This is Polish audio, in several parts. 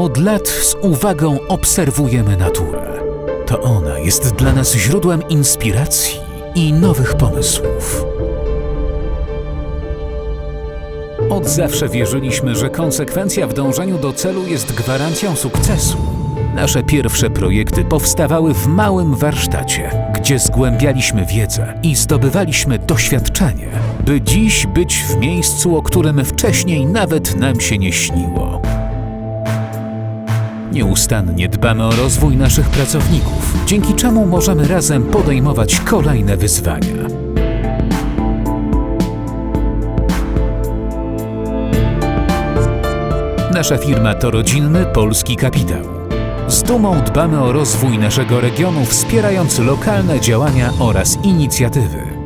Od lat z uwagą obserwujemy naturę. To ona jest dla nas źródłem inspiracji i nowych pomysłów. Od zawsze wierzyliśmy, że konsekwencja w dążeniu do celu jest gwarancją sukcesu. Nasze pierwsze projekty powstawały w małym warsztacie, gdzie zgłębialiśmy wiedzę i zdobywaliśmy doświadczenie, by dziś być w miejscu, o którym wcześniej nawet nam się nie śniło. Nieustannie dbamy o rozwój naszych pracowników, dzięki czemu możemy razem podejmować kolejne wyzwania. Nasza firma to rodzinny polski kapitał. Z dumą dbamy o rozwój naszego regionu, wspierając lokalne działania oraz inicjatywy.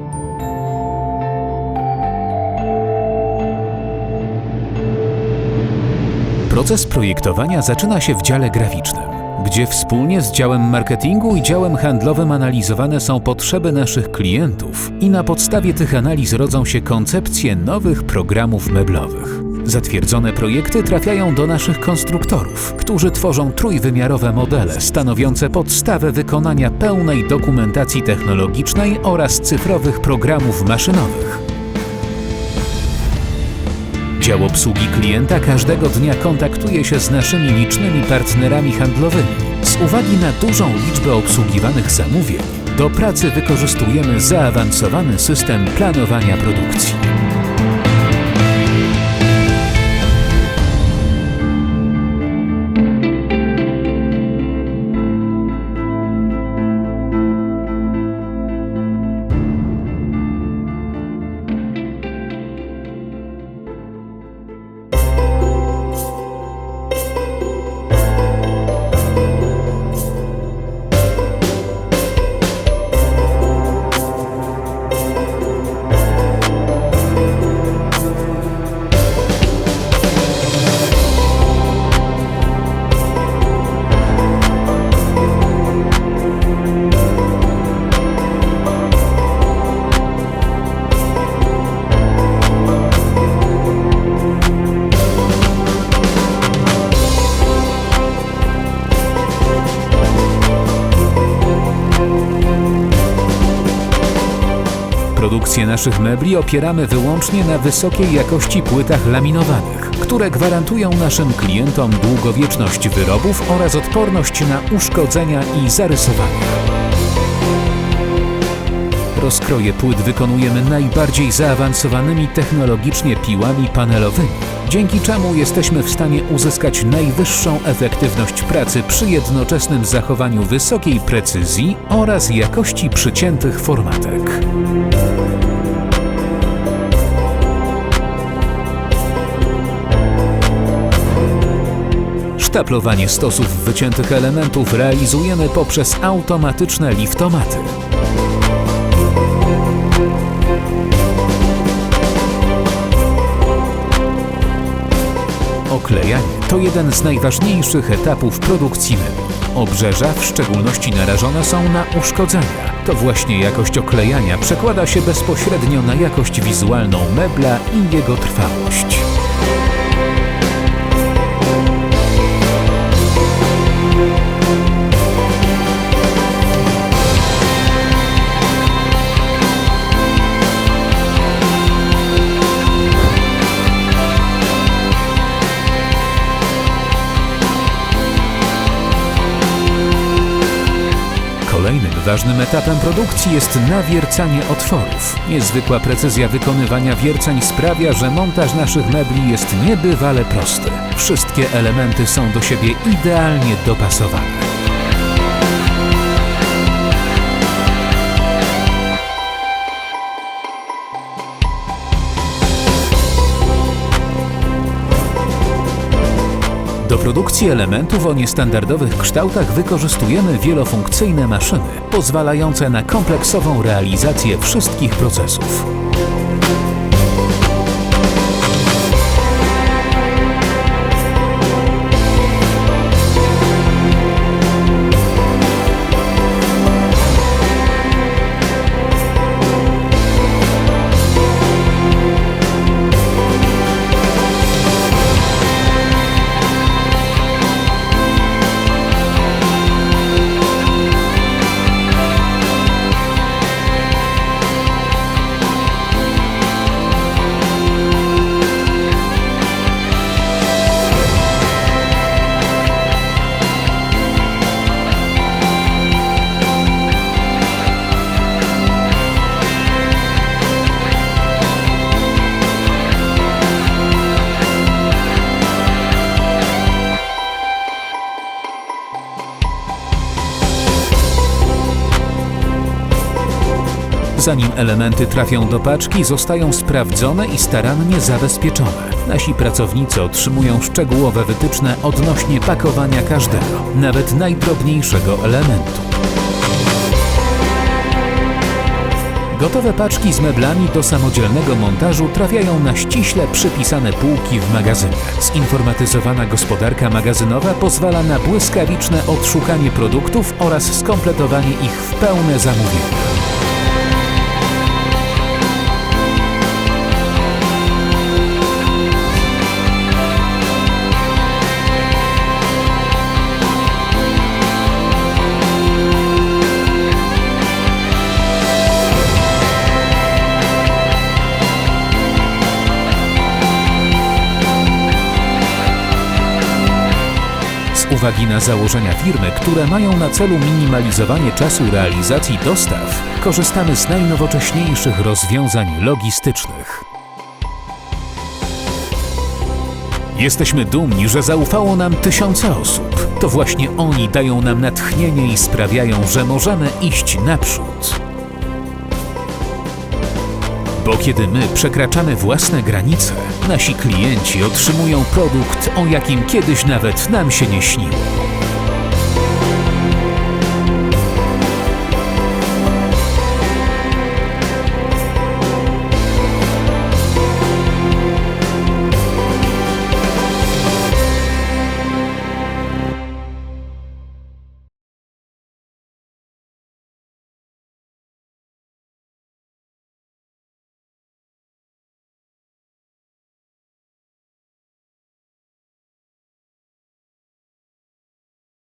Proces projektowania zaczyna się w dziale graficznym, gdzie wspólnie z działem marketingu i działem handlowym analizowane są potrzeby naszych klientów i na podstawie tych analiz rodzą się koncepcje nowych programów meblowych. Zatwierdzone projekty trafiają do naszych konstruktorów, którzy tworzą trójwymiarowe modele stanowiące podstawę wykonania pełnej dokumentacji technologicznej oraz cyfrowych programów maszynowych. Dział obsługi klienta każdego dnia kontaktuje się z naszymi licznymi partnerami handlowymi. Z uwagi na dużą liczbę obsługiwanych zamówień, do pracy wykorzystujemy zaawansowany system planowania produkcji. Produkcję naszych mebli opieramy wyłącznie na wysokiej jakości płytach laminowanych, które gwarantują naszym klientom długowieczność wyrobów oraz odporność na uszkodzenia i zarysowania. Rozkroje płyt wykonujemy najbardziej zaawansowanymi technologicznie piłami panelowymi, dzięki czemu jesteśmy w stanie uzyskać najwyższą efektywność pracy przy jednoczesnym zachowaniu wysokiej precyzji oraz jakości przyciętych formatek. Sztaplowanie stosów wyciętych elementów realizujemy poprzez automatyczne liftomaty. Oklejanie to jeden z najważniejszych etapów produkcji mebli. Obrzeża w szczególności narażone są na uszkodzenia. To właśnie jakość oklejania przekłada się bezpośrednio na jakość wizualną mebla i jego trwałość. Ważnym etapem produkcji jest nawiercanie otworów. Niezwykła precyzja wykonywania wierceń sprawia, że montaż naszych mebli jest niebywale prosty. Wszystkie elementy są do siebie idealnie dopasowane. Do produkcji elementów o niestandardowych kształtach wykorzystujemy wielofunkcyjne maszyny, pozwalające na kompleksową realizację wszystkich procesów. Zanim elementy trafią do paczki, zostają sprawdzone i starannie zabezpieczone. Nasi pracownicy otrzymują szczegółowe wytyczne odnośnie pakowania każdego, nawet najdrobniejszego elementu. Gotowe paczki z meblami do samodzielnego montażu trafiają na ściśle przypisane półki w magazynie. Zinformatyzowana gospodarka magazynowa pozwala na błyskawiczne odszukanie produktów oraz skompletowanie ich w pełne zamówienia. Uwagi na założenia firmy, które mają na celu minimalizowanie czasu realizacji dostaw, korzystamy z najnowocześniejszych rozwiązań logistycznych. Jesteśmy dumni, że zaufało nam tysiące osób. To właśnie oni dają nam natchnienie i sprawiają, że możemy iść naprzód. Bo kiedy my przekraczamy własne granice, nasi klienci otrzymują produkt, o jakim kiedyś nawet nam się nie śniło.